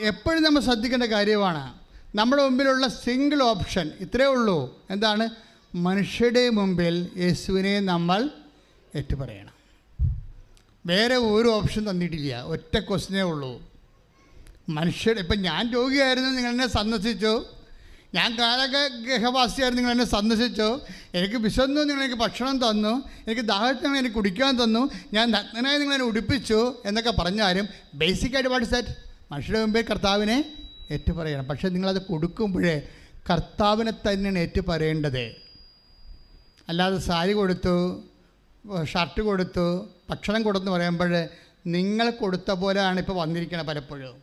എപ്പോഴും നമ്മൾ ശ്രദ്ധിക്കേണ്ട കാര്യമാണ്. നമ്മുടെ മുമ്പിലുള്ള സിംഗിൾ ഓപ്ഷൻ ഇത്രയേ ഉള്ളൂ. എന്താണ്? മനുഷ്യരുടെ മുമ്പിൽ യേശുവിനെ നമ്മൾ ഏറ്റുപറയണം. വേറെ ഒരു ഓപ്ഷൻ തന്നിട്ടില്ല. ഒറ്റ ക്വസ്റ്റിനേ ഉള്ളൂ. മനുഷ്യർ ഇപ്പം ഞാൻ രോഗിയായിരുന്നു നിങ്ങൾ എന്നെ സന്ദർശിച്ചു. ഞാൻ കാലൊക്കെ ഗൃഹവാസിയായിരുന്നു നിങ്ങൾ എന്നെ സന്ദർശിച്ചു. എനിക്ക് വിശന്നു നിങ്ങൾ എനിക്ക് ഭക്ഷണം തന്നു. എനിക്ക് ദാഹത്തിന് എനിക്ക് കുടിക്കാൻ തന്നു. ഞാൻ നഗ്നനായി നിങ്ങളെന്നെ ഉടുപ്പിച്ചു എന്നൊക്കെ പറഞ്ഞാലും ബേസിക്കായിട്ട് വാട്ട് സെറ്റ് മനുഷ്യരുടെ മുമ്പിൽ കർത്താവിനെ ഏറ്റുപറയണം. പക്ഷേ നിങ്ങളത് കൊടുക്കുമ്പോഴേ കർത്താവിനെ തന്നെയാണ് ഏറ്റുപറയേണ്ടത്. അല്ലാതെ സാരി കൊടുത്തു ഷർട്ട് കൊടുത്തു ഭക്ഷണം കൊടുത്തു പറയുമ്പോൾ നിങ്ങൾ കൊടുത്ത പോലെയാണ് ഇപ്പോൾ വന്നിരിക്കുന്നത് പലപ്പോഴും.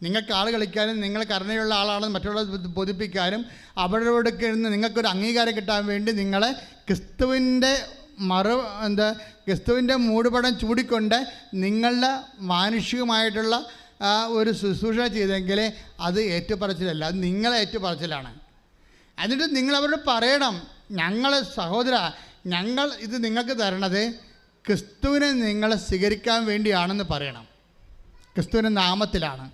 നിങ്ങൾക്ക് ആൾ കളിക്കാനും നിങ്ങൾ കരുണയുള്ള ആളാണെന്ന് മറ്റുള്ളവർ ബോധിപ്പിക്കാനും അവരോട് കിടന്ന് നിങ്ങൾക്കൊരു അംഗീകാരം കിട്ടാൻ വേണ്ടി നിങ്ങളെ ക്രിസ്തുവിന്റെ മറു എന്താ ക്രിസ്തുവിന്റെ മൂടുപടം ചൂടിക്കൊണ്ട് നിങ്ങളുടെ മാനുഷികമായിട്ടുള്ള ഒരു ശുശ്രൂഷ ചെയ്തെങ്കിൽ അത് ഏറ്റുപറച്ചിലല്ല അത് നിങ്ങളെ ഏറ്റുപറച്ചിലാണ്. എന്നിട്ട് നിങ്ങൾ അവരോട് പറയണം ഞങ്ങൾ സഹോദര ഞങ്ങൾ ഇത് നിങ്ങൾക്ക് തരണത് ക്രിസ്തുവിനെ നിങ്ങൾ സ്വീകരിക്കാൻ വേണ്ടിയാണെന്ന് പറയണം. ക്രിസ്തുവിന്റെ നാമത്തിലാണ്.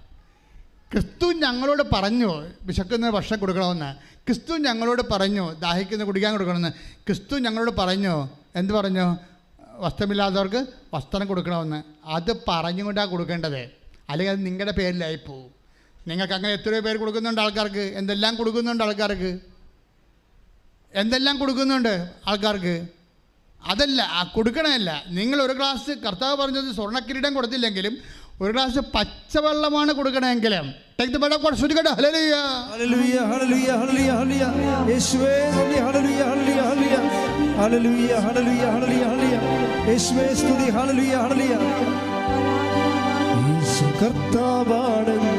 ക്രിസ്തു ഞങ്ങളോട് പറഞ്ഞു വിശക്കുന്ന ഭക്ഷണം കൊടുക്കണമെന്ന്. ക്രിസ്തു ഞങ്ങളോട് പറഞ്ഞു ദാഹിക്കുന്ന കുടിക്കാൻ കൊടുക്കണമെന്ന്. ക്രിസ്തു ഞങ്ങളോട് പറഞ്ഞു എന്ത് പറഞ്ഞു? വസ്ത്രമില്ലാത്തവർക്ക് വസ്ത്രം കൊടുക്കണമെന്ന്. അത് പറഞ്ഞുകൊണ്ടാണ് കൊടുക്കേണ്ടത്. അല്ലെങ്കിൽ അത് നിങ്ങളുടെ പേരിലായി പോവും. നിങ്ങൾക്ക് അങ്ങനെ എത്രയോ പേര് കൊടുക്കുന്നുണ്ട് ആൾക്കാർക്ക്. എന്തെല്ലാം കൊടുക്കുന്നുണ്ട് ആൾക്കാർക്ക്? എന്തെല്ലാം കൊടുക്കുന്നുണ്ട് ആൾക്കാർക്ക്? അതല്ല കൊടുക്കണമല്ല നിങ്ങൾ ഒരു ഗ്ലാസ് കർത്താവ് പറഞ്ഞത് സ്വർണക്കിരീടം കൊടുത്തില്ലെങ്കിലും ഒരു ഗ്ലാസ് പച്ചവെള്ളമാണ് കൊടുക്കണമെങ്കിലും. യേശുവേ സ്തുതി. യേശു കർത്താവാണെന്നും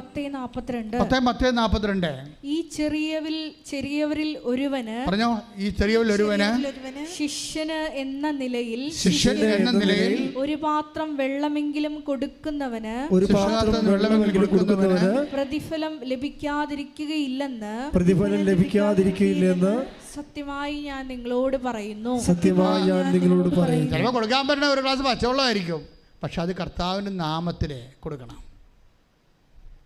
പത്തേ നാപ്പത്തിരണ്ട്. പത്തേ ഈ ചെറിയവിൽ ചെറിയവരിൽ ഒരുവന് പറഞ്ഞോ ഈ ചെറിയവരിൽ ഒരുവന്? ശിഷ്യന് എന്ന നിലയിൽ ശിഷ്യൻ എന്ന നിലയിൽ ഒരു പാത്രം വെള്ളമെങ്കിലും കൊടുക്കുന്നവന് ഒരു പാത്രം വെള്ളമെങ്കിലും കൊടുക്കുന്നവന് പ്രതിഫലം ലഭിക്കാതിരിക്കുകയില്ലെന്ന് പ്രതിഫലം ലഭിക്കാതിരിക്കുകയില്ലെന്ന് സത്യമായി ഞാൻ നിങ്ങളോട് പറയുന്നു. സത്യമായി ഞാൻ നിങ്ങളോട് പറയുന്നു. ചിലപ്പോൾ കൊടുക്കാൻ പറ്റുന്ന ഒരു ഗ്ലാസ് പച്ചവെള്ളമായിരിക്കും. പക്ഷെ അത് കർത്താവിന്റെ നാമത്തിൽ കൊടുക്കണം.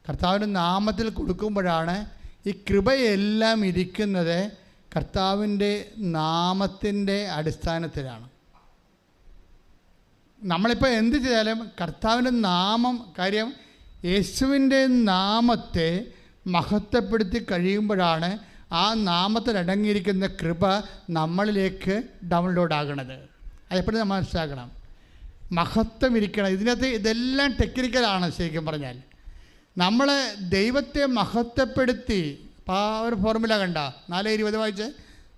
കർത്താവിന്റെ നാമത്തിൽ കൊടുക്കുമ്പോഴാണ് ഈ കൃപയെല്ലാം ഇരിക്കുന്നത് കർത്താവിന്റെ നാമത്തിന്റെ അടിസ്ഥാനത്തിലാണ്. നമ്മളിപ്പോൾ എന്ത് ചെയ്താലും കർത്താവിന്റെ നാമം കാര്യം യേശുവിന്റെ നാമത്തെ മഹത്വപ്പെടുത്തി കഴിയുമ്പോഴാണ് ആ നാമത്തിൽ അടങ്ങിയിരിക്കുന്ന കൃപ നമ്മളിലേക്ക് ഡൗൺലോഡ് ആകണത്. അതെപ്പോഴും നമ്മൾ മനസ്സിലാക്കണം. മഹത്വം ഇരിക്കണം. ഇതിനകത്ത് ഇതെല്ലാം ടെക്നിക്കലാണ് ശരിക്കും പറഞ്ഞാൽ. നമ്മൾ ദൈവത്തെ മഹത്വപ്പെടുത്തി അപ്പോൾ ആ ഒരു ഫോർമുല കണ്ട. നാല് ഇരുപത് വായിച്ച്.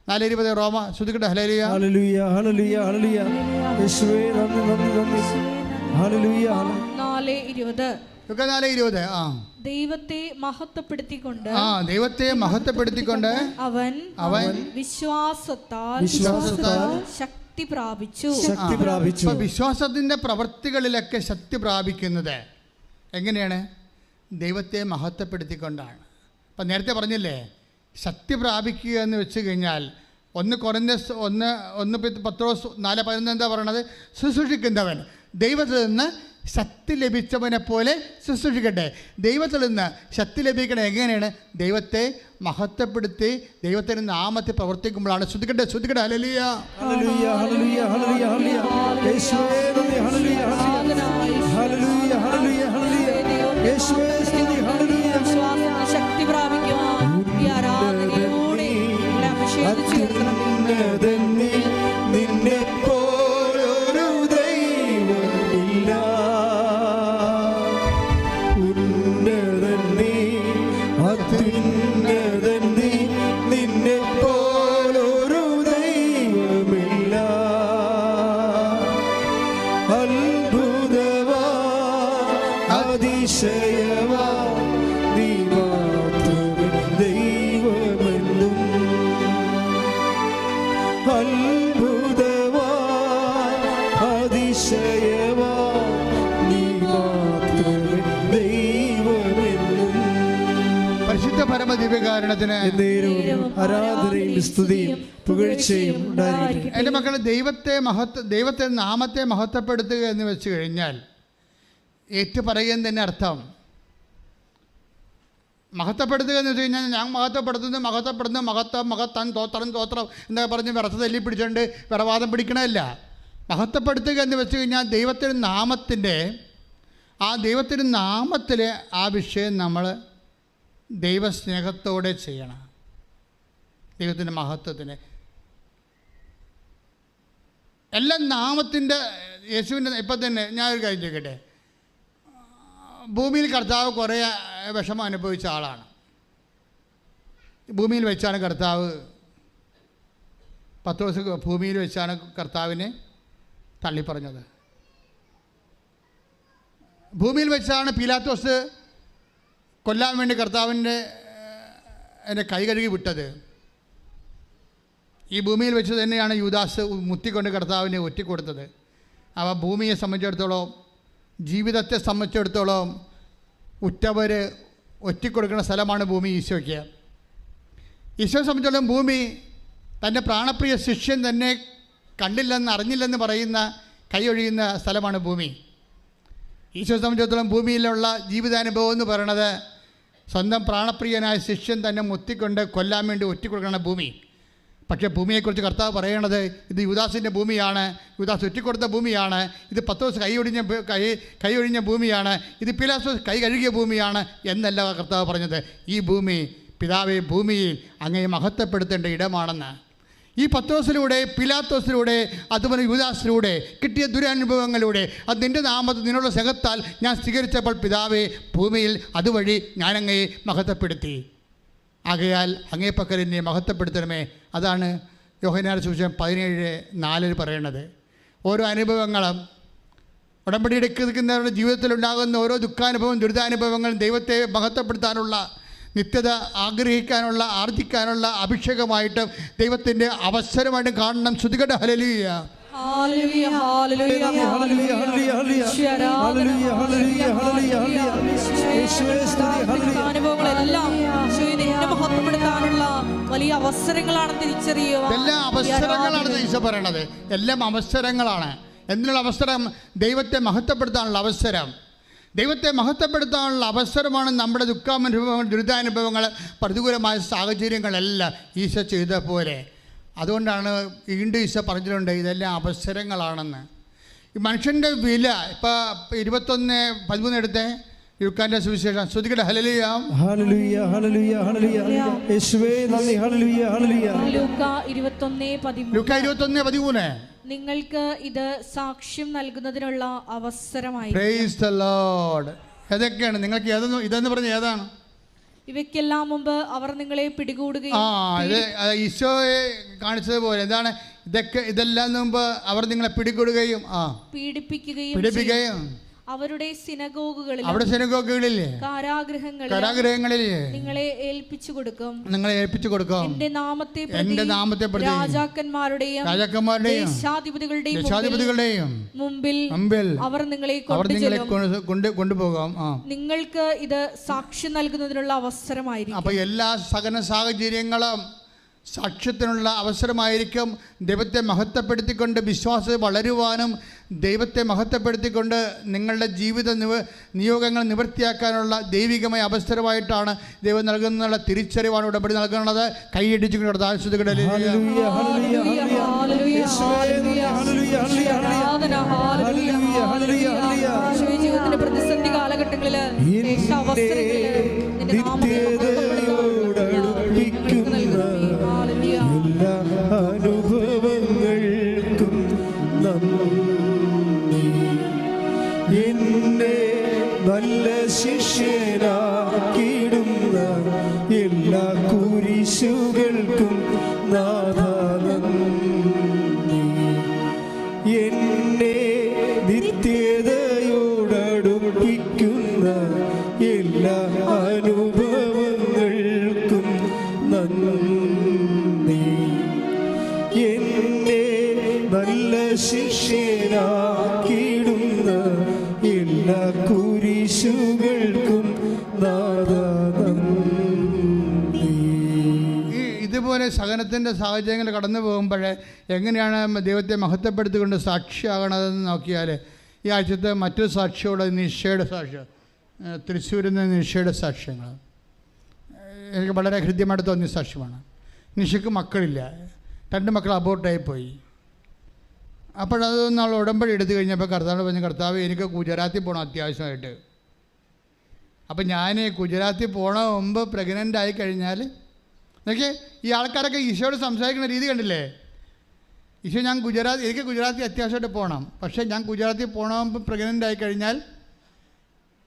നാല് ഇരുപത് റോമ ശ്രുതിക്കട്ടെ ഹലലിയ ഹലലിയ ഹലലിയ ഹലലിയ യേശുവേ നന്ദി നന്ദി നന്ദി. ഹല്ലേലൂയ നാല് ഇരുപത്. ദൈവത്തെ മഹത്വപ്പെടുത്തിക്കൊണ്ട് ആ ദൈവത്തെ മഹത്വപ്പെടുത്തിക്കൊണ്ട് അവൻ അവൻ വിശ്വാസത്താൽ വിശ്വാസത്താൽ ശക്തി പ്രാപിച്ചു. ശക്തി പ്രാപിച്ചു. വിശ്വാസത്തിന്റെ പ്രവർത്തികളിലൊക്കെ പ്രവൃത്തികളിലൊക്കെ ശക്തി പ്രാപിക്കുന്നത് എങ്ങനെയാണ്? ദൈവത്തെ മഹത്വപ്പെടുത്തിക്കൊണ്ടാണ്. അപ്പം നേരത്തെ പറഞ്ഞില്ലേ ശക്തി പ്രാപിക്കുക എന്ന് വെച്ച് കഴിഞ്ഞാൽ ഒന്ന് കുറഞ്ഞ ഒന്ന് ഒന്ന് പത്ത് നാല് പതിനൊന്ന് എന്താ പറയണത്? ശുശ്രൂഷിക്കുന്നവൻ ദൈവത്തിൽ നിന്ന് ശക്തി ലഭിച്ചവനെ പോലെ ശുശ്രൂഷിക്കട്ടെ ദൈവത്തിൽ നിന്ന് ശക്തി ലഭിക്കണം എങ്ങനെയാണ്? ദൈവത്തെ മഹത്വപ്പെടുത്തി ദൈവത്തിന്റെ ആമത്തെ പ്രവർത്തിക്കുമ്പോഴാണ്. ശ്രദ്ധിക്കട്ടെ ശ്രദ്ധിക്കട്ടെ. അലലിയ ശക്തി പ്രാപിക്കുവാൻ ഈ ആരാധനയിലൂടെ ഇവിടെ മക്കൾ ആരാധനയും സ്തുതിയും പുകഴ്ചയും ഉണ്ടായിരിക്കട്ടെ. എന്റെ മക്കളെ ദൈവത്തെ മഹത്വ ദൈവത്തെ നാമത്തെ മഹത്വപ്പെടുത്തുക എന്ന് വെച്ച് കഴിഞ്ഞാൽ ഏറ്റു തന്നെ അർത്ഥം. മഹത്വപ്പെടുത്തുക എന്ന് വെച്ച് കഴിഞ്ഞാൽ ഞാൻ മഹത്വപ്പെടുത്തുന്നു മഹത്വപ്പെടുന്നു മഹത്വം മഹത്തൻ തോത്രം തോത്രം എന്നൊക്കെ പറഞ്ഞ് വിറത്ത് തല്ലി പിടിച്ചുകൊണ്ട് വിറവാദം പിടിക്കണമല്ല മഹത്വപ്പെടുത്തുക എന്ന് വെച്ച് കഴിഞ്ഞാൽ ദൈവത്തിന്റെ നാമത്തിന്റെ ആ ദൈവത്തിന്റെ നാമത്തിൽ ആ വിഷയം നമ്മൾ ദൈവസ്നേഹത്തോടെ ചെയ്യണം. ദൈവത്തിന്റെ മഹത്വത്തിന്. എല്ലാം നാമത്തിന്റെ യേശുവിന്റെ ഇപ്പം തന്നെ ഞാനൊരു കാര്യം ചോദിക്കട്ടെ? ഭൂമിയിൽ കർത്താവ് കുറേ വിഷമം അനുഭവിച്ച ആളാണ്. ഭൂമിയിൽ വെച്ചാണ് കർത്താവ് പത്ത് ദിവസം ഭൂമിയിൽ വെച്ചാണ് കർത്താവിനെ തള്ളിപ്പറഞ്ഞത്. ഭൂമിയിൽ വെച്ചാണ് പീലാത്തോസ് കൊല്ലാൻ വേണ്ടി കർത്താവിന്റെ എന്റെ കൈ കഴുകി വിട്ടത്. ഈ ഭൂമിയിൽ വെച്ച് തന്നെയാണ് യുദാസ് മുത്തിക്കൊണ്ട് കർത്താവിനെ ഒറ്റിക്കൊടുത്തത്. അവ ഭൂമിയെ സംബന്ധിച്ചിടത്തോളം ജീവിതത്തെ സംബന്ധിച്ചിടത്തോളം ഉറ്റവർ ഒറ്റിക്കൊടുക്കുന്ന സ്ഥലമാണ് ഭൂമി ഈശോയ്ക്ക്. ഈശോയെ സംബന്ധിച്ചിടത്തോളം ഭൂമി തന്റെ പ്രാണപ്രിയ ശിഷ്യൻ തന്നെ കണ്ടില്ലെന്ന് അറിഞ്ഞില്ലെന്ന് പറയുന്ന കൈയൊഴിയുന്ന സ്ഥലമാണ് ഭൂമി. ഈശോയെ സംബന്ധിച്ചിടത്തോളം ഭൂമിയിലുള്ള ജീവിതാനുഭവം എന്ന് പറയണത് സ്വന്തം പ്രാണപ്രിയനായ ശിഷ്യൻ തന്നെ മുത്തിക്കൊണ്ട് കൊല്ലാൻ വേണ്ടി ഒറ്റിക്കൊടുക്കുന്ന ഭൂമി. പക്ഷേ ഭൂമിയെക്കുറിച്ച് കർത്താവ് പറയണത് ഇത് യുദാസിന്റെ ഭൂമിയാണ് യുദാസ് ഒറ്റിക്കൊടുത്ത ഭൂമിയാണ് ഇത് പത്ത് ദിവസം കൈ ഒടിഞ്ഞ കൈ കൈ ഒഴിഞ്ഞ ഭൂമിയാണ് ഇത് പിലാസ് കൈ കഴുകിയ ഭൂമിയാണ് എന്നല്ല കർത്താവ് പറഞ്ഞത്. ഈ ഭൂമി പിതാവെ ഭൂമിയിൽ അങ്ങേ മഹത്വപ്പെടുത്തേണ്ട ഇടമാണെന്ന്. ഈ പത്തോസിലൂടെ പിലാത്തോസിലൂടെ അതുപോലെ യുവദാസിലൂടെ കിട്ടിയ ദുരനുഭവങ്ങളിലൂടെ അത് നിന്റെ നാമത്തിൽ നിന്നുള്ള സഹത്താൽ ഞാൻ സ്വീകരിച്ചപ്പോൾ പിതാവെ ഭൂമിയിൽ അതുവഴി ഞാനങ്ങയെ മഹത്വപ്പെടുത്തി. ആകയാൽ അങ്ങേപ്പക്കൽ എന്നെ മഹത്വപ്പെടുത്തണമേ. അതാണ് യോഹനാര സൂചന പതിനേഴ് നാലിൽ പറയുന്നത് ഓരോ അനുഭവങ്ങളും ഉടമ്പടി എടുക്കുന്നവരുടെ ജീവിതത്തിലുണ്ടാകുന്ന ഓരോ ദുഃഖാനുഭവം ദുരിതാനുഭവങ്ങളും ദൈവത്തെ മഹത്വപ്പെടുത്താനുള്ള നിത്യത ആഗ്രഹിക്കാനുള്ള ആർജിക്കാനുള്ള അഭിഷേകമായിട്ട് ദൈവത്തിന്റെ അവസരമായിട്ട് കാണണം. ശ്രുതികട ഹലലിയ. അനുഭവങ്ങളെല്ലാം മഹത്വപ്പെടുത്താനുള്ള വലിയ അവസരങ്ങളാണ് തിരിച്ചറിയുക. എല്ലാ അവസരങ്ങളാണ് ഈശോ പറയണത്. എല്ലാം അവസരങ്ങളാണ്. എന്നുള്ള അവസരം ദൈവത്തെ മഹത്വപ്പെടുത്താനുള്ള അവസരം. ദൈവത്തെ മഹത്വപ്പെടുത്താനുള്ള അവസരമാണ് നമ്മുടെ ദുഃഖാനുഭവങ്ങൾ ദുരിതാനുഭവങ്ങൾ പ്രതികൂലമായ സാഹചര്യങ്ങളെല്ലാം ഈശോ ചെയ്ത പോലെ. അതുകൊണ്ടാണ് വീണ്ടും ഈശോ പറഞ്ഞിട്ടുണ്ട് ഇതെല്ലാം അവസരങ്ങളാണെന്ന്. മനുഷ്യന്റെ വില ഇപ്പോൾ ഇരുപത്തൊന്ന് പതിമൂന്ന് എടുത്തേ. യുക്കാന്റെ സുവിശേഷം. ശ്രുതിക്കട്ടെ ഹലലിയാം ഹലലുയ ഹലലുയ ഹല്ലേലൂയ. യേശുവേ നന്ദി. ഹലലുയ ഹല്ലേലൂയ. ലൂക്ക ഇരുപത്തൊന്ന് പതിമൂന്ന്. ലുക്ക ഇരുപത്തൊന്ന് പതിമൂന്ന്. നിങ്ങൾക്ക് ഇത് സാക്ഷ്യം നൽകുന്നതിനുള്ള അവസരമായി. പ്രൈസ് ദ ലോർഡ് ഏതൊക്കെയാണ്? നിങ്ങൾക്ക് ഏതെന്ന് ഇതെന്ന് പറഞ്ഞ ഏതാണ്? ഇവയ്ക്കെല്ലാം മുമ്പ് അവർ നിങ്ങളെ പിടികൂടുകയും ആ ഇത് ഈശോയെ കാണിച്ചതുപോലെ എന്താണ് ഇതൊക്കെ ഇതെല്ലാം മുമ്പ് അവർ നിങ്ങളെ പിടികൂടുകയും ആ. പീഡിപ്പിക്കുകയും ചെയ്യും. അവരുടെ സിനഗോഗുകളിൽ അവിടെ സിനഗോഗുകളില്ലേ കാരാഗ്രഹങ്ങളിൽ കാരാഗ്രഹങ്ങളിൽ നിങ്ങളെ ഏൽപ്പിച്ചു കൊടുക്കും. നിങ്ങളെ ഏൽപ്പിച്ചു കൊടുക്കും. എന്റെ നാമത്തെ പ്രതി എന്റെ നാമത്തെ രാജാക്കന്മാരുടെയും രാജാക്കന്മാരുടെയും ദേശാധിപതികളുടെയും ദേശാധിപതികളുടെയും മുമ്പിൽ മുമ്പിൽ അവർ നിങ്ങളെ അവർ നിങ്ങളെ കൊണ്ട് കൊണ്ട് കൊണ്ടുപോകാം. നിങ്ങൾക്ക് ഇത് സാക്ഷ്യം നൽകുന്നതിനുള്ള അവസരമായിരിക്കും. അപ്പോൾ എല്ലാ സകല സാഹചര്യങ്ങളും സാക്ഷ്യത്തിനുള്ള അവസരമായിരിക്കും ദൈവത്തെ മഹത്വപ്പെടുത്തിക്കൊണ്ട് വിശ്വാസം വളരുവാനും ദൈവത്തെ മഹത്വപ്പെടുത്തിക്കൊണ്ട് നിങ്ങളുടെ ജീവിത നിവ നിയോഗങ്ങൾ നിവൃത്തിയാക്കാനുള്ള ദൈവികമായ അവസരമായിട്ടാണ് ദൈവം നൽകുന്നുള്ള തിരിച്ചറിവാണ് ഉടമ്പടി നൽകുന്നത്. കൈയടിച്ചുകൊണ്ട് ആശ്വതികളുടെ ഹല്ലേലൂയ, ഹല്ലേലൂയ, എന്നെ നല്ല ഈ ഇതുപോലെ സഹനത്തിന്റെ സാഹചര്യങ്ങൾ കടന്നു പോകുമ്പോൾ എങ്ങനെയാണ് ദൈവത്തെ മഹത്വപ്പെടുത്തിക്കൊണ്ട് സാക്ഷിയാകണതെന്ന് നോക്കിയാൽ ഈ ആഴ്ചത്തെ മറ്റൊരു സാക്ഷിയോട് നിഷയുടെ സാക്ഷ്യം തൃശ്ശൂരിൽ നിന്ന് നിഷയുടെ സാക്ഷ്യങ്ങൾ. എനിക്ക് വളരെ ഹൃദ്യമായിട്ട് തോന്നിയ സാക്ഷ്യമാണ്. നിഷയ്ക്ക് മക്കളില്ല. രണ്ട് മക്കൾ അബോർട്ടായി പോയി. അപ്പോഴതൊന്നും അവൾ ഉടമ്പടി എടുത്തു കഴിഞ്ഞപ്പോൾ കർത്താവ് പറഞ്ഞു കർത്താവ് എനിക്ക് ഗുജറാത്തിൽ പോകണം അത്യാവശ്യമായിട്ട്. അപ്പം ഞാൻ ഗുജറാത്തിൽ പോണ മുമ്പ് പ്രഗ്നന്റ് ആയി കഴിഞ്ഞാൽ നോക്കിയേ ഈ ആൾക്കാരൊക്കെ ഈശോയോട് സംസാരിക്കുന്ന രീതി കണ്ടില്ലേ? ഈശോ ഞാൻ ഗുജറാത്ത് എനിക്ക് ഗുജറാത്തിൽ അത്യാവശ്യമായിട്ട് പോകണം. പക്ഷേ ഞാൻ ഗുജറാത്തിൽ പോകണമെന്ന് പ്രഗ്നന്റ് ആയി കഴിഞ്ഞാൽ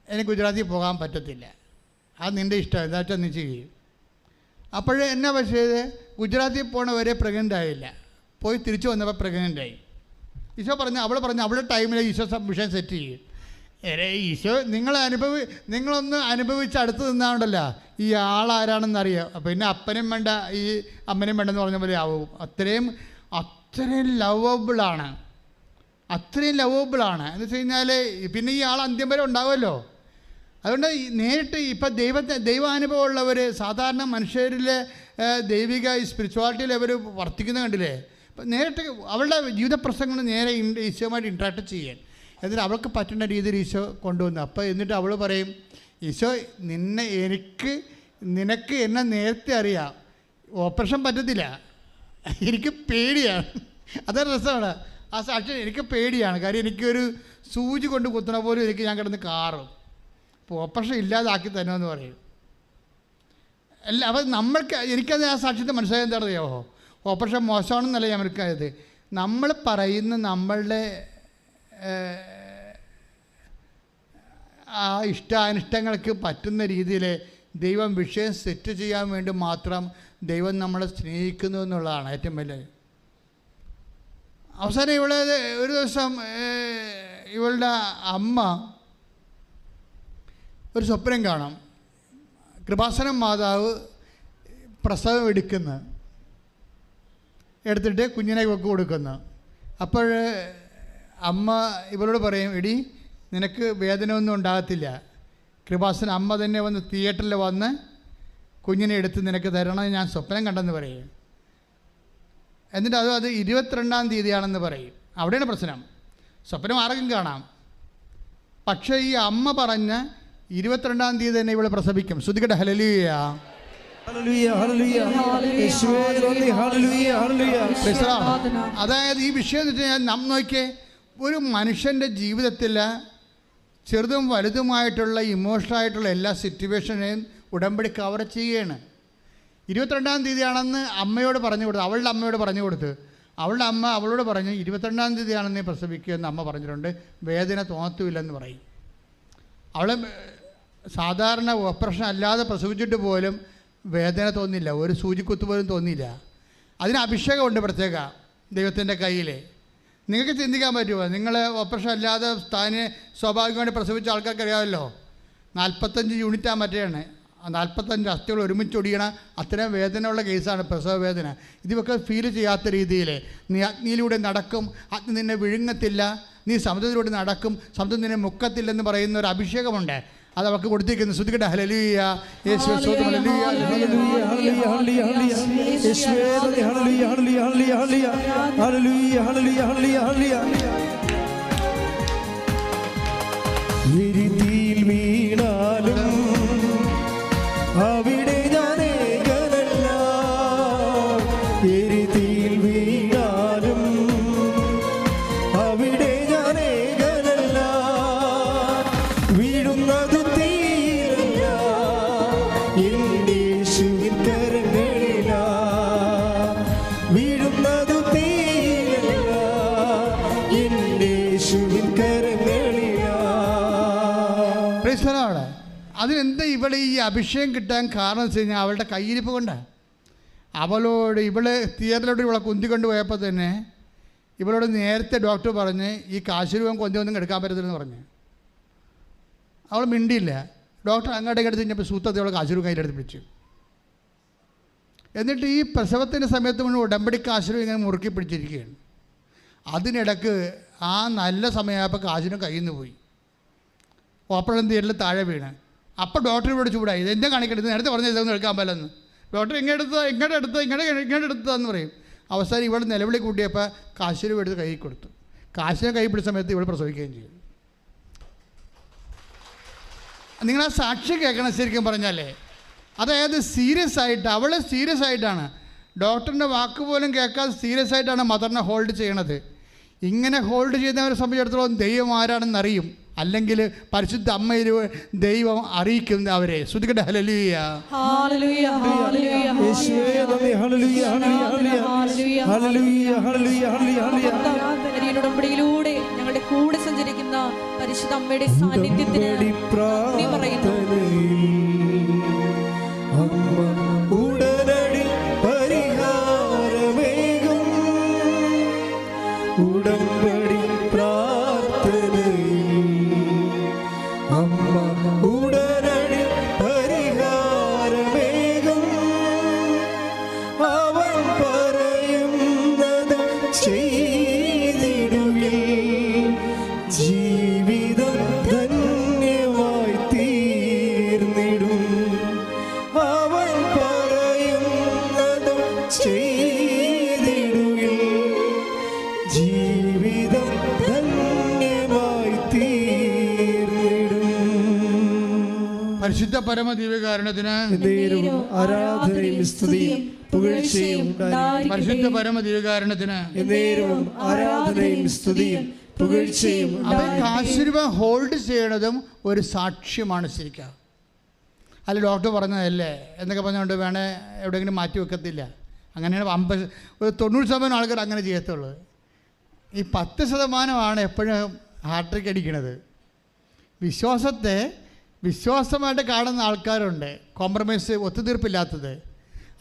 എനിക്ക് ഗുജറാത്തിൽ പോകാൻ പറ്റത്തില്ല. അത് നിന്റെ ഇഷ്ടം എന്താ വെച്ചാൽ നീ ചെയ്യും. അപ്പോഴേ എന്നാ പക്ഷേ ഗുജറാത്തിൽ പോണവരെ പ്രഗ്നന്റ് ആയില്ല. പോയി തിരിച്ചു വന്നപ്പോൾ പ്രഗ്നന്റ് ആയി. ഈശോ പറഞ്ഞു അവൾ പറഞ്ഞു അവളുടെ ടൈമിൽ ഈശോ വിഷയം സെറ്റ് ചെയ്യും. ഈശോ നിങ്ങൾ അനുഭവി നിങ്ങളൊന്ന് അനുഭവിച്ച് അടുത്ത് നിന്നാണ്ടല്ലോ ഈ ആളാരാണെന്ന് അറിയാം അപ്പം പിന്നെ അപ്പനും വേണ്ട ഈ അമ്മനും വേണ്ടെന്ന് പറഞ്ഞ പോലെ ആവും. അത്രയും അത്രയും ലവബിളാണ് അത്രയും ലവബിളാണ് എന്ന് വെച്ച് കഴിഞ്ഞാൽ പിന്നെ ഈ ആൾ അന്ത്യം വരെ ഉണ്ടാവുമല്ലോ. അതുകൊണ്ട് നേരിട്ട് ഇപ്പം ദൈവത്തെ ദൈവാനുഭവമുള്ളവർ സാധാരണ മനുഷ്യരിലെ ദൈവിക സ്പിരിച്വാലിറ്റിയിൽ അവർ വർത്തിക്കുന്ന കണ്ടില്ലേ? നേരിട്ട് അവളുടെ ജീവിത പ്രശ്നങ്ങൾ നേരെ ഈശോയുമായിട്ട് ഇൻട്രാക്ട് ചെയ്യാൻ. എന്നിട്ട് അവൾക്ക് പറ്റുന്ന രീതിയിൽ ഈശോ കൊണ്ടുവന്നു. അപ്പോൾ എന്നിട്ട് അവൾ പറയും ഈശോ നിന്നെ എനിക്ക് നിനക്ക് എന്നെ നേരത്തെ അറിയാം. ഓപ്പറേഷൻ പറ്റത്തില്ല. എനിക്ക് പേടിയാണ്. അതൊരു രസമാണ്. ആ സാക്ഷി എനിക്ക് പേടിയാണ്. കാര്യം എനിക്കൊരു സൂചി കൊണ്ട് കുത്തണ പോലും എനിക്ക് ഞാൻ കിടന്ന് കാറും. അപ്പോൾ ഓപ്പറേഷൻ ഇല്ലാതാക്കി തരുമെന്ന് പറയും. അല്ല അപ്പം നമ്മൾക്ക് എനിക്കത് ആ സാക്ഷ്യത്തെ മനസ്സിലായത് എന്താണെന്ന് അറിയാമോ ഓപ്പറേഷൻ മോശമാണെന്നല്ല ഞാൻ മനസ്സിലായത്? നമ്മൾ പറയുന്ന നമ്മളുടെ ആ ഇഷ്ടാനിഷ്ടങ്ങൾക്ക് പറ്റുന്ന രീതിയിൽ ദൈവം വിഷയം സെറ്റ് ചെയ്യാൻ വേണ്ടി മാത്രം ദൈവം നമ്മളെ സ്നേഹിക്കുന്നു എന്നുള്ളതാണ് ഏറ്റവും വലിയ അവസാനം ഇവളെ ഒരു ദിവസം ഇവളുടെ അമ്മ ഒരു സ്വപ്നം കാണാം. കൃപാസനം മാതാവ് പ്രസവം എടുക്കുന്നു. എടുത്തിട്ട് കുഞ്ഞിനെ കൊടുക്കുന്നു. അപ്പോൾ അമ്മ ഇവരോട് പറയും എടി നിനക്ക് വേദന ഒന്നും ഉണ്ടാകത്തില്ല. കൃപാസന അമ്മ തന്നെ വന്ന് തിയേറ്ററിൽ വന്ന് കുഞ്ഞിനെ എടുത്ത് നിനക്ക് തരണമെന്ന് ഞാൻ സ്വപ്നം കണ്ടെന്ന് പറയും. എന്നിട്ട് അത് അത് ഇരുപത്തിരണ്ടാം തീയതിയാണെന്ന് പറയും. അവിടെയാണ് പ്രശ്നം. സ്വപ്നം ആർക്കും കാണാം. പക്ഷേ ഈ അമ്മ പറഞ്ഞ ഇരുപത്തിരണ്ടാം തീയതി തന്നെ ഇവളെ പ്രസവിക്കും. ശ്രുതികട്ടെ ഹലലിയ. അതായത് ഈ വിഷയം എന്ന് വെച്ച് കഴിഞ്ഞാൽ നാം നോക്കിയേ ഒരു മനുഷ്യന്റെ ജീവിതത്തിൽ ചെറുതും വലുതുമായിട്ടുള്ള ഇമോഷണലായിട്ടുള്ള എല്ലാ സിറ്റുവേഷനെയും ഉടമ്പടി കവർ ചെയ്യുകയാണ് ഇരുപത്തിരണ്ടാം തീയതിയാണെന്ന് അമ്മയോട് പറഞ്ഞു കൊടുത്തു അവളുടെ അമ്മയോട് പറഞ്ഞു കൊടുത്ത് അവളുടെ അമ്മ അവളോട് പറഞ്ഞു ഇരുപത്തിരണ്ടാം തീയതിയാണെന്ന് നീ പ്രസവിക്കുമെന്ന് അമ്മ പറഞ്ഞിട്ടുണ്ട്. വേദന തോന്നത്തുമില്ലെന്ന് പറയും. അവൾ സാധാരണ ഓപ്പറേഷൻ അല്ലാതെ പ്രസവിച്ചിട്ട് പോലും വേദന തോന്നില്ല. ഒരു സൂചിക്കുത്ത് പോലും തോന്നിയില്ല അതിന് അഭിഷേകമുണ്ട് പ്രത്യേക ദൈവത്തിന്റെ കയ്യിൽ നിങ്ങൾക്ക് ചിന്തിക്കാൻ പറ്റുമോ? നിങ്ങൾ ഓപ്പറേഷൻ അല്ലാതെ താന് സ്വാഭാവികമായി പ്രസവിച്ച ആൾക്കാർക്ക് അറിയാമല്ലോ. നാൽപ്പത്തഞ്ച് യൂണിറ്റാ മറ്റേയാണ്. നാൽപ്പത്തഞ്ച് അസ്ഥികൾ ഒരുമിച്ച് ഒടിയണ അത്രയും വേദനയുള്ള കേസാണ് പ്രസവ വേദന. ഇതൊക്കെ ഫീൽ ചെയ്യാത്ത രീതിയിൽ നീ അഗ്നിയിലൂടെ നടക്കും അഗ്നി നിന്നെ വിഴുങ്ങത്തില്ല നീ സമുദ്രത്തിലൂടെ നടക്കും സമുദ്രം നിന്നെ മുക്കത്തില്ലെന്ന് പറയുന്ന ഒരു അഭിഷേകമുണ്ട്. അത് അവർക്ക് കൊടുത്തിരിക്കുന്നു ശ്രദ്ധിക്കട്ടെ ഹലലിയ യേശു സ്വന്തം ഹല്ലേലൂയ, ഹല്ലേലൂയ. ഹല്ലേലൂയ, ഹല്ലേലൂയ, ഹല്ലേലൂയ. യേശുവേ ഹല്ലേലൂയ, ഹല്ലേലൂയ, ഹല്ലേലൂയ, ഹല്ലേലൂയ. ഹല്ലേലൂയ, ഹല്ലേലൂയ, ഹല്ലേലൂയ, അഭിഷേകം കിട്ടാൻ കാരണം വെച്ച് കഴിഞ്ഞാൽ അവളുടെ കയ്യിരിപ്പ് കൊണ്ടാണ് അവളോട് ഇവൾ തിയേറ്ററിലോട്ട് ഇവളെ കുന്തി പോയപ്പോൾ തന്നെ ഇവളോട് നേരത്തെ ഡോക്ടർ പറഞ്ഞ് ഈ കാശുരൂപം കൊന്തൊന്നും എടുക്കാൻ പറ്റത്തില്ലെന്ന് പറഞ്ഞ്. അവൾ മിണ്ടിയില്ല. ഡോക്ടർ അങ്ങോട്ടേക്ക് എടുത്ത് കഴിഞ്ഞപ്പോൾ സൂത്രത്തെ അവളെ കാശുരൂപം കയ്യിലെടുത്ത് പിടിച്ചു. എന്നിട്ട് ഈ പ്രസവത്തിന്റെ സമയത്ത് മുഴുവൻ ഉടമ്പടി കാശുരൂപം ഇങ്ങനെ മുറുക്കി പിടിച്ചിരിക്കുകയാണ്. അതിനിടക്ക് ആ നല്ല സമയമായപ്പോൾ കാശിനും കയ്യിൽ നിന്ന് പോയി. ഓപ്പറേഷൻ തിയേറ്ററിൽ താഴെ വീണ്. അപ്പോൾ ഡോക്ടർ ഇവിടെ ചൂടായി. എന്നെ കാണിക്കരുത് നേരത്തെ പറഞ്ഞ ഇതൊന്നും എടുക്കാൻ പറ്റില്ലെന്ന് ഡോക്ടർ ഇങ്ങോട്ട് എടുത്തോ ഇങ്ങോട്ട് എടുത്തോ ഇങ്ങോട്ട് ഇങ്ങോട്ട് എടുത്തതെന്ന് പറയും. അവസാനം ഇവിടെ നിലവിളി കൂട്ടിയപ്പോൾ കാശിനും എടുത്ത് കൈ കൊടുത്തു. കാശിനെ കൈ പിടിച്ച സമയത്ത് ഇവിടെ പ്രസവിക്കുകയും ചെയ്തു. നിങ്ങൾ ആ സാക്ഷി കേൾക്കണം ശരിക്കും പറഞ്ഞാലേ. അതായത് സീരിയസ് ആയിട്ട് അവൾ സീരിയസ് ആയിട്ടാണ്. ഡോക്ടറിന്റെ വാക്ക് പോലും കേൾക്കാതെ സീരിയസ് ആയിട്ടാണ് മദറിനെ ഹോൾഡ് ചെയ്യണത്. ഇങ്ങനെ ഹോൾഡ് ചെയ്യുന്നവരെ സംബന്ധിച്ചിടത്തോളം ദൈവം ആരാണെന്ന് അറിയും അല്ലെങ്കിൽ പരിശുദ്ധ അമ്മയിൽ ദൈവം അറിയിക്കുന്ന അവരെ. ശ്രുതിക്കട്ടെ ഹലലിയ ഹല്ലേലൂയ ഹല്ലേലൂയ യേശുവേ നന്ദി. ഹല്ലേലൂയ ഹല്ലേലൂയ ഹല്ലേലൂയ. ഹല്ലേലൂയ ഹല്ലേലൂയ ഹല്ലേലൂയ. ഉടമ്പടിയിലൂടെ ഞങ്ങളുടെ കൂടെ സഞ്ചരിക്കുന്ന പരിശുദ്ധ അമ്മയുടെ സാന്നിധ്യത്തിന് പറയുന്നു. ഉടനടി പരിഹാരമേകും. ഉടമ്പടി അമ്മ തീർന്നിടും പരിശുദ്ധ പരമ ദിവ്യകാരണത്തിന് ആരാധനയും സ്തുതിയും പുകഴ്ചയും. പരിശുദ്ധ പരമ ദിവ്യകാരണത്തിന് നേരവും ആരാധനയും സ്തുതിയും പുകഴ്ചയും അപ്പം കാശുരൂപ ഹോൾഡ് ചെയ്യണതും ഒരു സാക്ഷ്യമാണ് ശരിക്കും. അല്ല ഡോക്ടർ പറഞ്ഞതല്ലേ? എന്നൊക്കെ പറഞ്ഞുകൊണ്ട് വേണേ എവിടെയെങ്കിലും മാറ്റി വെക്കത്തില്ല. അങ്ങനെയാണ് അമ്പത് ഒരു തൊണ്ണൂറ് ശതമാനം ആൾക്കാർ അങ്ങനെ ചെയ്യത്തുള്ളൂ. ഈ പത്ത് ശതമാനമാണ് എപ്പോഴും ഹാർട്ട് അടിക്കണത്. വിശ്വാസത്തെ വിശ്വാസമായിട്ട് കാണുന്ന ആൾക്കാരുണ്ട്. കോംപ്രമൈസ് ഒത്തുതീർപ്പില്ലാത്തത്.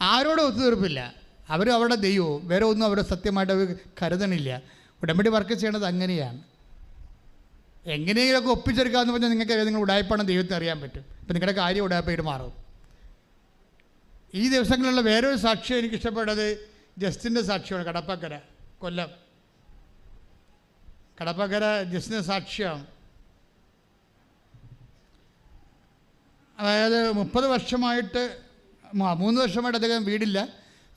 ആരോടും ഒത്തുതീർപ്പില്ല. അവരും അവരുടെ ദൈവവും. വേറെ ഒന്നും അവരുടെ സത്യമായിട്ട് അവർ കരുതണില്ല. ഉടമ്പടി വർക്ക് ചെയ്യണത് അങ്ങനെയാണ്. എങ്ങനെയെങ്കിലുമൊക്കെ ഒപ്പിച്ചെടുക്കാമെന്ന് പറഞ്ഞാൽ നിങ്ങൾക്ക് നിങ്ങൾ ഉടായ്പാണ് ദൈവത്തെ അറിയാൻ പറ്റും. ഇപ്പം നിങ്ങളുടെ കാര്യം ഉടായ്പയിട്ട് മാറും. ഈ ദിവസങ്ങളിലുള്ള വേറൊരു സാക്ഷ്യം എനിക്ക് ഇഷ്ടപ്പെട്ടത് ജസ്റ്റിന്റെ സാക്ഷ്യമാണ്. കടപ്പക്കര കൊല്ലം. കടപ്പക്കര ജസ്റ്റിന്റെ സാക്ഷ്യം അതായത് മുപ്പത് വർഷമായിട്ട് മൂന്ന് വർഷമായിട്ട് അദ്ദേഹം വീടില്ല.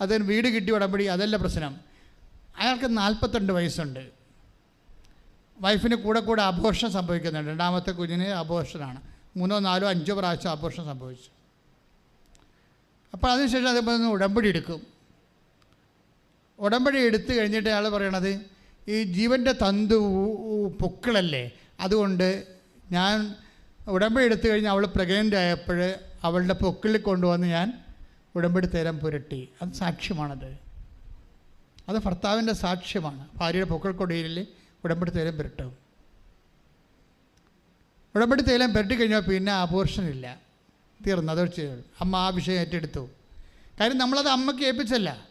അദ്ദേഹം വീട് കിട്ടി ഉടമ്പടി അതല്ല പ്രശ്നം. അയാൾക്ക് നാൽപ്പത്തിരണ്ട് വയസ്സുണ്ട്. വൈഫിന് കൂടെ കൂടെ അബോർഷൻ സംഭവിക്കുന്നുണ്ട്. രണ്ടാമത്തെ കുഞ്ഞിന് അബോർഷനാണ് മൂന്നോ നാലോ അഞ്ചോ പ്രാവശ്യം അബോർഷൻ സംഭവിച്ചു. അപ്പോൾ അതിനുശേഷം അതേപോലെ ഉടമ്പടി എടുക്കും. ഉടമ്പടി എടുത്തു കഴിഞ്ഞിട്ട് അയാൾ പറയണത് ഈ ജീവന്റെ തന്തു പൊക്കിളല്ലേ? അതുകൊണ്ട് ഞാൻ ഉടമ്പടി എടുത്തു കഴിഞ്ഞ് അവൾ പ്രഗ്നന്റ് ആയപ്പോൾ അവളുടെ പൊക്കിൽ കൊണ്ടുവന്ന് ഞാൻ ഉടമ്പടി തേരം പുരട്ടി. അത് സാക്ഷ്യമാണത്. അത് ഭർത്താവിന്റെ സാക്ഷ്യമാണ്. ഭാര്യയുടെ പൊക്കിൾ കൊടിയിൽ ഉടമ്പടി തേരം പുരട്ടും. ഉടമ്പടി തേലം പുരട്ടി കഴിഞ്ഞാൽ പിന്നെ അബോർഷൻ ഇല്ല. തീർന്നു. അത് ചെയ്തു. അമ്മ ആ വിഷയം ഏറ്റെടുത്തു. കാര്യം നമ്മളത് അമ്മയ്ക്ക് ഏൽപ്പിച്ചല്ല.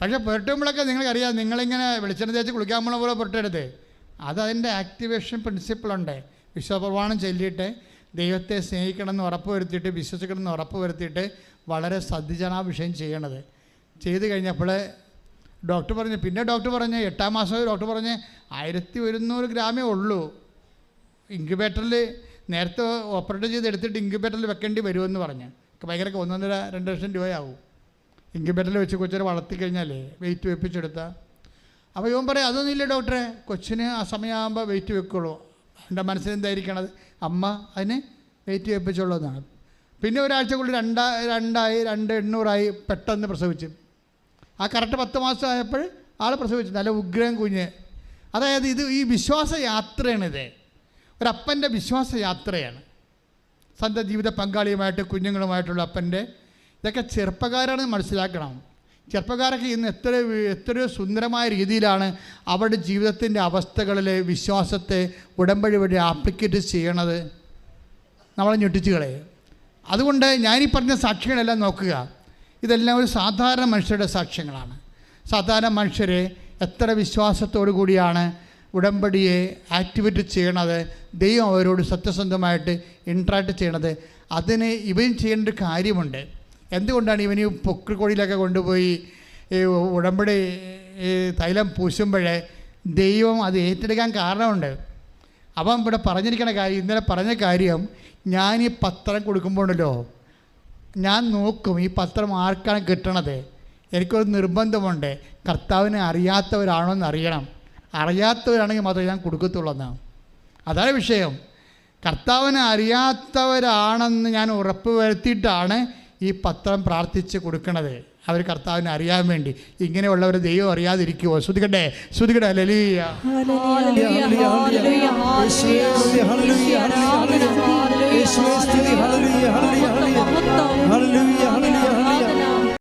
പക്ഷേ പുരട്ടുമ്പോഴൊക്കെ നിങ്ങൾക്കറിയാം നിങ്ങളിങ്ങനെ വെളിച്ചെണ്ണ തേച്ച് കുളിക്കാൻ പോലെ പുരട്ടരുത്. അത് അതിന്റെ ആക്ടിവേഷൻ പ്രിൻസിപ്പിളുണ്ട് വിശ്വപ്രമാണം ചൊല്ലിയിട്ട് ദൈവത്തെ സ്നേഹിക്കണമെന്ന് ഉറപ്പ് വരുത്തിയിട്ട് വിശ്വസിക്കണമെന്ന് ഉറപ്പ് വരുത്തിയിട്ട് വളരെ ശ്രദ്ധിച്ചാണ് ആ വിഷയം ചെയ്യണത്. ചെയ്ത് കഴിഞ്ഞപ്പോൾ ഡോക്ടർ പറഞ്ഞു പിന്നെ ഡോക്ടർ പറഞ്ഞ് എട്ടാം മാസം ഡോക്ടർ പറഞ്ഞ് ആയിരത്തി ഒരുന്നൂറ് ഗ്രാമേ ഉള്ളൂ. ഇൻക്യുബേറ്ററിൽ നേരത്തെ ഓപ്പറേറ്റ് ചെയ്ത് എടുത്തിട്ട് ഇൻക്യുബേറ്ററിൽ വെക്കേണ്ടി വരുമെന്ന് പറഞ്ഞ്. ഭയങ്കര ഒന്നൊന്നര രണ്ട് ലക്ഷം രൂപയാവും. ഇൻക്യുബേറ്ററിൽ വെച്ച് കൊച്ചിനെ വളർത്തി കഴിഞ്ഞാലേ വെയിറ്റ് വെപ്പിച്ചെടുത്താൽ അപ്പോൾ ഇവൻ പറയും അതൊന്നുമില്ല ഡോക്ടറെ കൊച്ചിന് ആ സമയമാകുമ്പോൾ വെയിറ്റ് വെക്കുള്ളൂ. എന്റെ മനസ്സിൽ എന്തായിരിക്കണത് അമ്മ അതിന് വെയിറ്റ് എന്നാണ് പിന്നെ ഒരാഴ്ചക്കുള്ളിൽ രണ്ടാ രണ്ടായി രണ്ട് എണ്ണൂറായി പെട്ടെന്ന് പ്രസവിച്ചു. ആ കറക്റ്റ് പത്ത് മാസം ആയപ്പോൾ ആൾ പ്രസവിച്ചു. നല്ല ഉഗ്രഹം കുഞ്ഞ്. അതായത് ഇത് ഈ വിശ്വാസ യാത്രയാണിത് ഒരപ്പന്റെ വിശ്വാസ യാത്രയാണ് സ്വന്തം ജീവിത പങ്കാളിയുമായിട്ട് കുഞ്ഞുങ്ങളുമായിട്ടുള്ള അപ്പന്റെ ഇതൊക്കെ ചെറുപ്പക്കാരാണ് മനസ്സിലാക്കണം. ചെറുപ്പക്കാരൊക്കെ ഇന്ന് എത്ര എത്രയോ സുന്ദരമായ രീതിയിലാണ് അവരുടെ ജീവിതത്തിന്റെ അവസ്ഥകളിലെ വിശ്വാസത്തെ ഉടമ്പടി വഴി ആപ്ലിക്കേറ്റ് ചെയ്യണത്. നമ്മളെ ഞെട്ടിച്ചു കളയും. അതുകൊണ്ട് ഞാനീ പറഞ്ഞ സാക്ഷ്യങ്ങളെല്ലാം നോക്കുക. ഇതെല്ലാം ഒരു സാധാരണ മനുഷ്യരുടെ സാക്ഷ്യങ്ങളാണ്. സാധാരണ മനുഷ്യരെ എത്ര വിശ്വാസത്തോടു കൂടിയാണ് ഉടമ്പടിയെ ആക്ടിവേറ്റ് ചെയ്യണത് ദൈവം അവരോട് സത്യസന്ധമായിട്ട് ഇൻട്രാക്ട് ചെയ്യണത്. അതിന് ഇവയും ചെയ്യേണ്ട ഒരു കാര്യമുണ്ട്. എന്തുകൊണ്ടാണ് ഇവന് പൊക്കിക്കൊടിയിലൊക്കെ കൊണ്ടുപോയി ഈ ഉടമ്പടി തൈലം പൂശുമ്പോഴേ ദൈവം അത് ഏറ്റെടുക്കാൻ കാരണമുണ്ട്? അപ്പം ഇവിടെ പറഞ്ഞിരിക്കണ കാര്യം ഇന്നലെ പറഞ്ഞ കാര്യം ഞാൻ ഈ പത്രം കൊടുക്കുമ്പോഴല്ലോ ഞാൻ നോക്കും ഈ പത്രം ആർക്കാണ് കിട്ടണത്? എനിക്കൊരു നിർബന്ധമുണ്ട്. കർത്താവിനെ അറിയാത്തവരാണോ എന്ന് അറിയണം. അറിയാത്തവരാണെങ്കിൽ മാത്രമേ ഞാൻ കൊടുക്കത്തുള്ളൂ എന്നാണ് അതാണ് വിഷയം. കർത്താവിനെ അറിയാത്തവരാണെന്ന് ഞാൻ ഉറപ്പ് വരുത്തിയിട്ടാണ് ഈ പത്രം പ്രാർത്ഥിച്ച് കൊടുക്കണത് അവർ കർത്താവിനെ അറിയാൻ വേണ്ടി ഇങ്ങനെയുള്ളവർ ദൈവം അറിയാതിരിക്കുമോ ശ്രുതിക്കട്ടെ ശ്രുതിക്കട്ടെ ലലിയ ഹല്ലേലൂയ, ഹല്ലേലൂയ. ഹല്ലേലൂയ